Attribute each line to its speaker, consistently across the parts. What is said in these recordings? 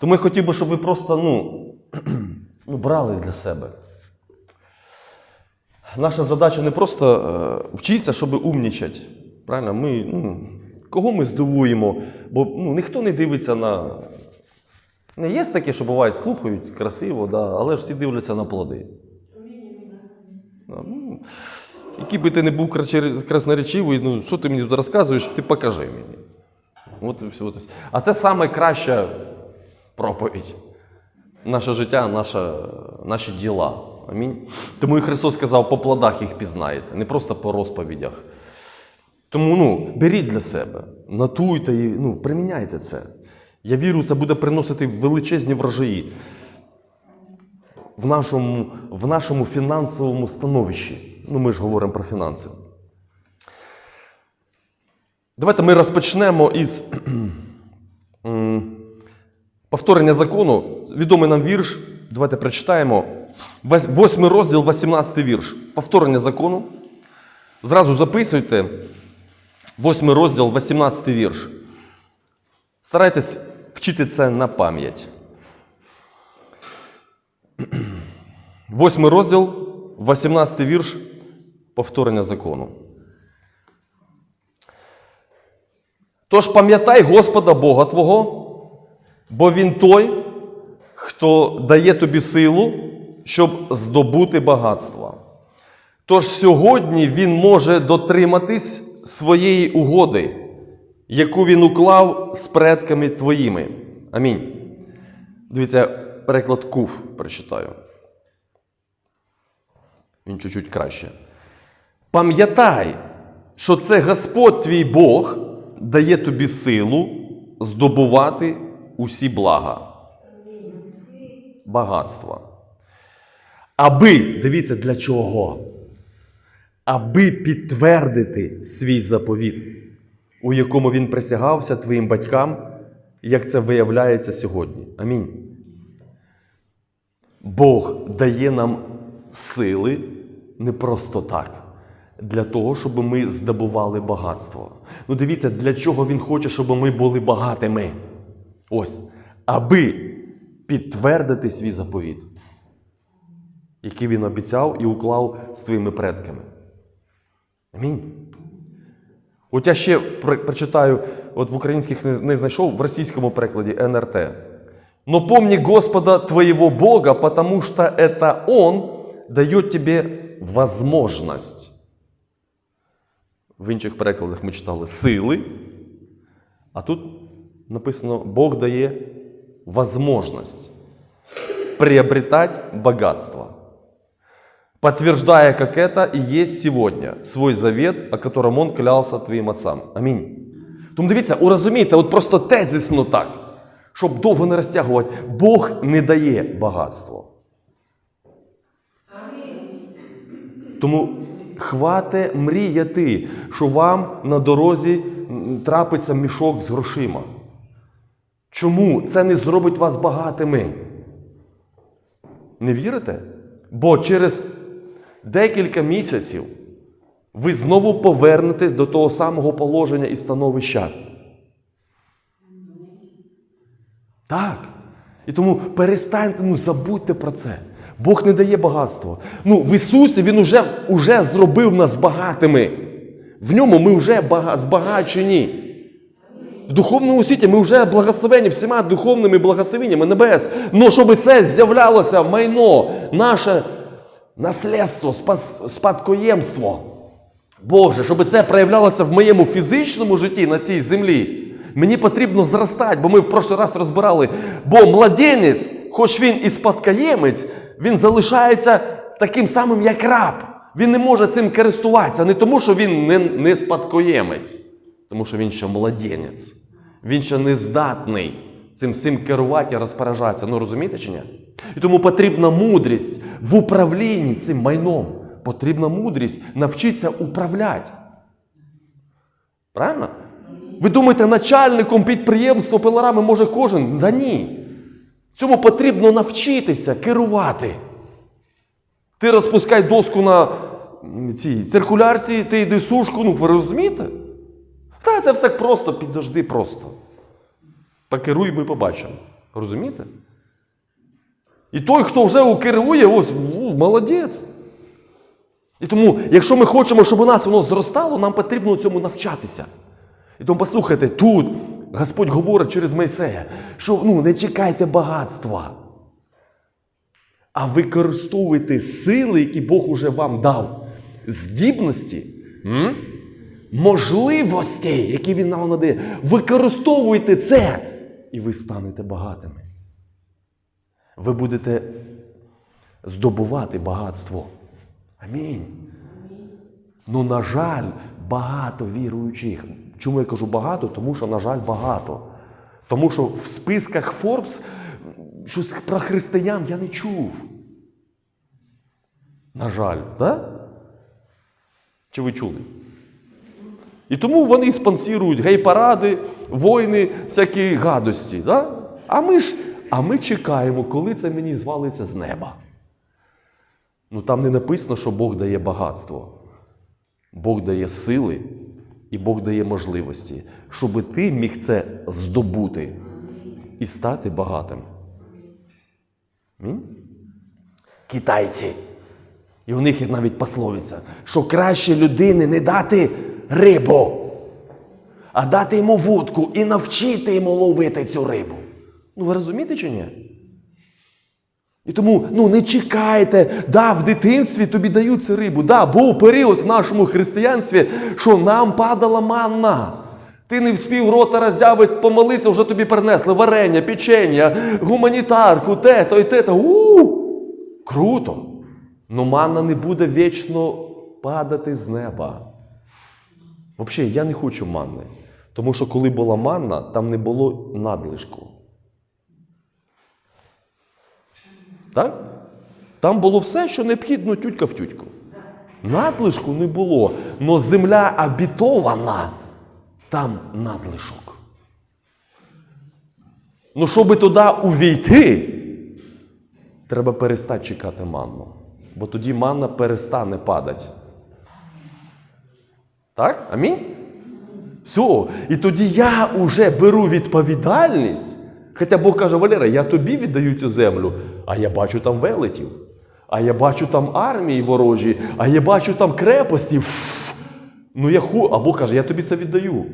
Speaker 1: Тому я хотів би, щоб ви просто ну, ну, брали для себе. Наша задача не просто е, вчитися, щоб умнічати. Правильно? Ми, ну, кого ми здивуємо? Бо ну, ніхто не дивиться на. Не є таке, що бувають, слухають красиво, да, але ж всі дивляться на плоди. Ну, який би ти не був красноречивий, ну, що ти мені тут розказуєш, ти покажи мені. От. От. А це найкраща проповідь. Наше життя, наша, наші діла. Амінь. Тому і Христос сказав, по плодах їх пізнаєте, не просто по розповідях. Тому ну, беріть для себе, натуйте і ну, приміняйте це. Я вірю, це буде приносити величезні врожаї в нашому, в нашому фінансовому становищі. Ну, ми ж говоримо про фінанси. Давайте ми розпочнемо із повторення закону. Відомий нам вірш. Давайте прочитаємо. Вось- Восьмий розділ, 18 вірш. Повторення закону. Зразу записуйте. Восьмий розділ, 18 вірш. Старайтесь вчити це на пам'ять. Восьмий розділ, 18 вірш. Повторення закону. Тож пам'ятай Господа Бога Твого, бо Він той, хто дає тобі силу, щоб здобути багатство. Тож сьогодні Він може дотриматись своєї угоди, яку він уклав з предками твоїми. Амінь. Дивіться, переклад Куф прочитаю. Він чуть-чуть краще. Пам'ятай, що це Господь твій Бог дає тобі силу здобувати усі блага, багатства. Аби, дивіться, для чого? Аби підтвердити свій заповіт, у якому він присягався твоїм батькам, як це виявляється сьогодні. Амінь. Бог дає нам сили не просто так, для того, щоб ми здобували багатство. Ну дивіться, для чого Він хоче, щоб ми були багатими. Ось, аби підтвердити свій заповіт, який він обіцяв і уклав з твоїми предками. Амінь. От я ще прочитаю, от в українських не, знайшов, в російському перекладі НРТ. Но помни Господа твоего Бога, потому что это Он дает тебе возможность. В інших перекладах ми читали сили, а тут написано, Бог дає возможность приобретать богатство подтверждая, как это и есть сегодня, свой завет, о котором он клялся твоїм отцам. Амінь. Тому дивіться, урозумійте, от просто тезисно так, щоб довго не розтягувати, Бог не дає багатство. Тому хвате мріяти, що вам на дорозі трапиться мішок з грошима. Чому це не зробить вас багатими? Не вірите? Бо через декілька місяців ви знову повернетесь до того самого положення і становища. Так. І тому перестаньте, ну забудьте про це. Бог не дає багатство. Ну, в Ісусі Він уже, уже зробив нас багатими. В ньому ми вже бага- збагачені. В духовному світі ми вже благословені всіма духовними благословеннями небес. Ну, щоб це з'являлося майно, наше наслідство, спадкоємство. Боже, щоб це проявлялося в моєму фізичному житті на цій землі. Мені потрібно зростати, бо ми в прошлий раз розбирали. Бо младенець, хоч він і спадкоємець, він залишається таким самим, як раб. Він не може цим користуватися. Не тому, що він не, не спадкоємець, тому що він ще младенець. Він ще не здатний цим всім керувати і розпоражатися. Ну розумієте чи ні? І тому потрібна мудрість в управлінні цим майном. Потрібна мудрість навчитися управляти. Правильно? Ви думаєте, начальником підприємства пилорами може кожен? Да ні. Цьому потрібно навчитися керувати. Ти розпускай доску на цій циркулярці, ти йди сушку, ну ви розумієте? Та це все просто, підожди просто. Покеруй, ми побачимо. Розумієте? І той, хто вже керує, ось молодець. І тому, якщо ми хочемо, щоб у нас воно зростало, нам потрібно цьому навчатися. І тому послухайте, тут Господь говорить через Мойсея, що ну, не чекайте багатства, а використовуйте сили, які Бог уже вам дав, здібності? Можливостей, які Він нам надає. Використовуйте це, і ви станете багатими. Ви будете здобувати багатство. Амінь. Ну, на жаль, багато віруючих. Чому я кажу багато? Тому що, на жаль, багато. Тому що в списках Forbes щось про християн я не чув. На жаль, так? Чи ви чули? І тому вони спонсорують гей-паради, війни, всякі гадості. Да? А ми ж а ми чекаємо, коли це мені звалиться з неба. Ну там не написано, що Бог дає багатство. Бог дає сили і Бог дає можливості, щоб ти міг це здобути і стати багатим. Амінь? Китайці. І у них є навіть пословиця, що краще людини не дати рибу, а дати йому вудку і навчити йому ловити цю рибу. Ну ви розумієте чи ні? І тому ну, не чекайте, да, в дитинстві тобі дають цю рибу. Да, був період в нашому християнстві, що нам падала манна. Ти не вспів рота роззявити, помолитися, вже тобі принесли варення, печення, гуманітарку, те, то й те. то У! Круто! Но манна не буде вічно падати з неба. Взагалі, я не хочу манни. Тому що коли була манна, там не було надлишку. Так? Там було все, що необхідно тютька в тютьку. Надлишку не було. Но земля обітована, там надлишок. Ну, щоб туди увійти, треба перестати чекати манну. Бо тоді манна перестане падати. Так? Амінь? Все. І тоді я вже беру відповідальність. Хоча Бог каже, Валера, я тобі віддаю цю землю, а я бачу там велетів, а я бачу там армії ворожі, а я бачу там крепості. Ну я ху... А Бог каже, я тобі це віддаю.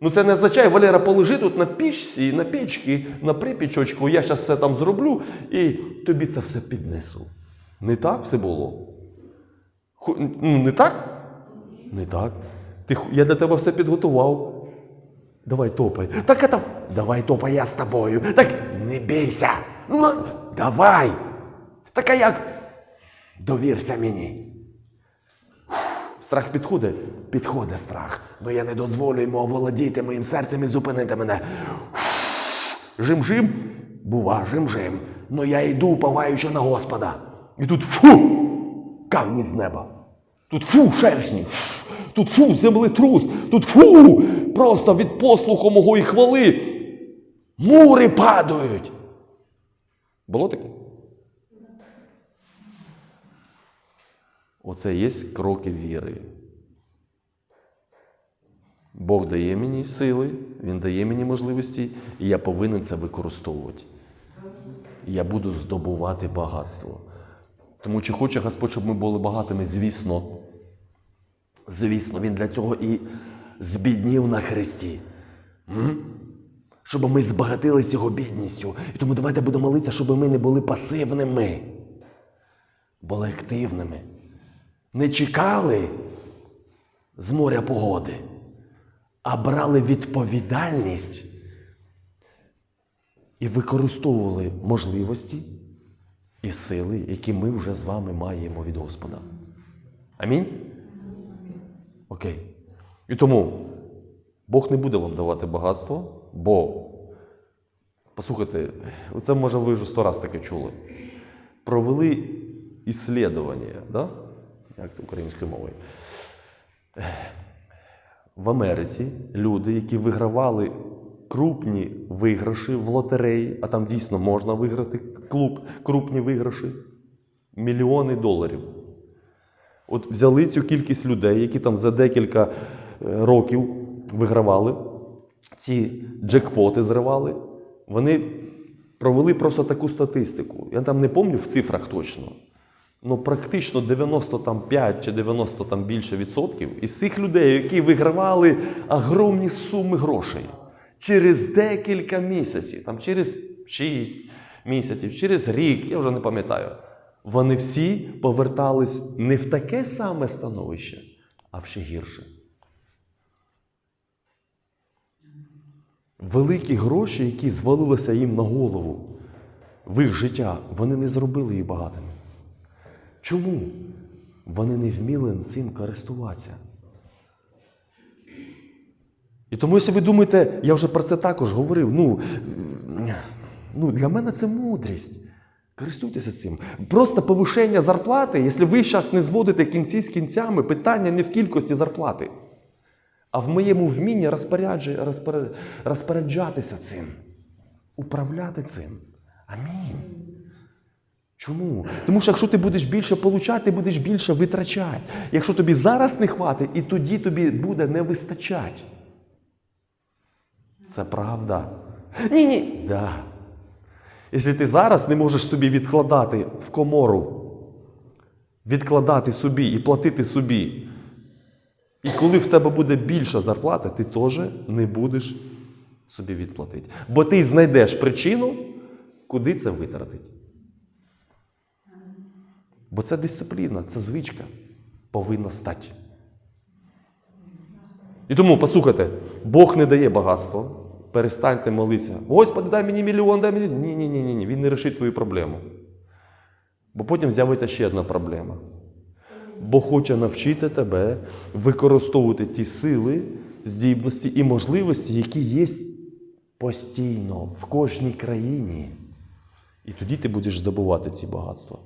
Speaker 1: Ну це не означає, Валера, полежи тут на пічці, на пічці, на припічочку, я зараз все там зроблю і тобі це все піднесу. Не так все було? Ху- Ну, не так? Не так. Ти, я для тебе все підготував. Давай топай. Так это... Давай топай, я з тобою. Так не бійся. Ну, давай. Так а як? Довірся мені. Страх підходить? Підходить страх. Ну я не дозволю йому оволодіти моїм серцем і зупинити мене. Жим-жим, бува, жим-жим. Ну я йду, паваючи на Господа. І тут фу! Камні з неба. Тут фу, шершні. Тут фу, землетрус. Тут фу! Просто від послуху мого і хвали. Мури падають. Було таке? Оце є кроки віри. Бог дає мені сили, Він дає мені можливості, і я повинен це використовувати. І я буду здобувати багатство. Тому чи хоче Господь, щоб ми були багатими, звісно. Звісно, Він для цього і збіднів на Христі. М? Щоб ми збагатились його бідністю. І тому давайте будемо молитися, щоб ми не були пасивними, були активними. Не чекали з моря погоди, а брали відповідальність і використовували можливості і сили, які ми вже з вами маємо від Господа. Амінь? Окей. І тому Бог не буде вам давати багатство, бо, послухайте, це може ви вже сто раз таке чули. Провели іслідування, да? як українською мовою. В Америці люди, які вигравали крупні виграші в лотереї, а там дійсно можна виграти клуб, крупні виграші, мільйони доларів. От взяли цю кількість людей, які там за декілька е, років вигравали, ці джекпоти зривали, вони провели просто таку статистику. Я там не пам'ятаю в цифрах точно. Ну, практично 95 чи 90 там більше відсотків із цих людей, які вигравали огромні суми грошей через декілька місяців, там через 6 місяців, через рік, я вже не пам'ятаю. Вони всі повертались не в таке саме становище, а в ще гірше. Великі гроші, які звалилися їм на голову в їх життя, вони не зробили їх багатими. Чому? Вони не вміли цим користуватися. І тому, якщо ви думаєте, я вже про це також говорив, ну, ну для мене це мудрість. Користуйтеся цим. Просто повишення зарплати, якщо ви зараз не зводите кінці з кінцями, питання не в кількості зарплати, а в моєму вмінні розпоряджа- розпоря- розпоряджатися цим, управляти цим. Амінь. Чому? Тому що якщо ти будеш більше получати, ти будеш більше витрачати. Якщо тобі зараз не хватить, і тоді тобі буде не вистачати. Це правда. Ні, ні. Да. Якщо ти зараз не можеш собі відкладати в комору, відкладати собі і платити собі. І коли в тебе буде більша зарплата, ти теж не будеш собі відплатити. Бо ти знайдеш причину, куди це витратити. Бо це дисципліна, це звичка повинна стати. І тому, послухайте, Бог не дає багатство. Перестаньте молитися. Господи, дай мені мільйон, дай мені. Ні, ні, ні, ні. Він не рішить твою проблему. Бо потім з'явиться ще одна проблема. Бог хоче навчити тебе використовувати ті сили, здібності і можливості, які є постійно в кожній країні. І тоді ти будеш здобувати ці багатства.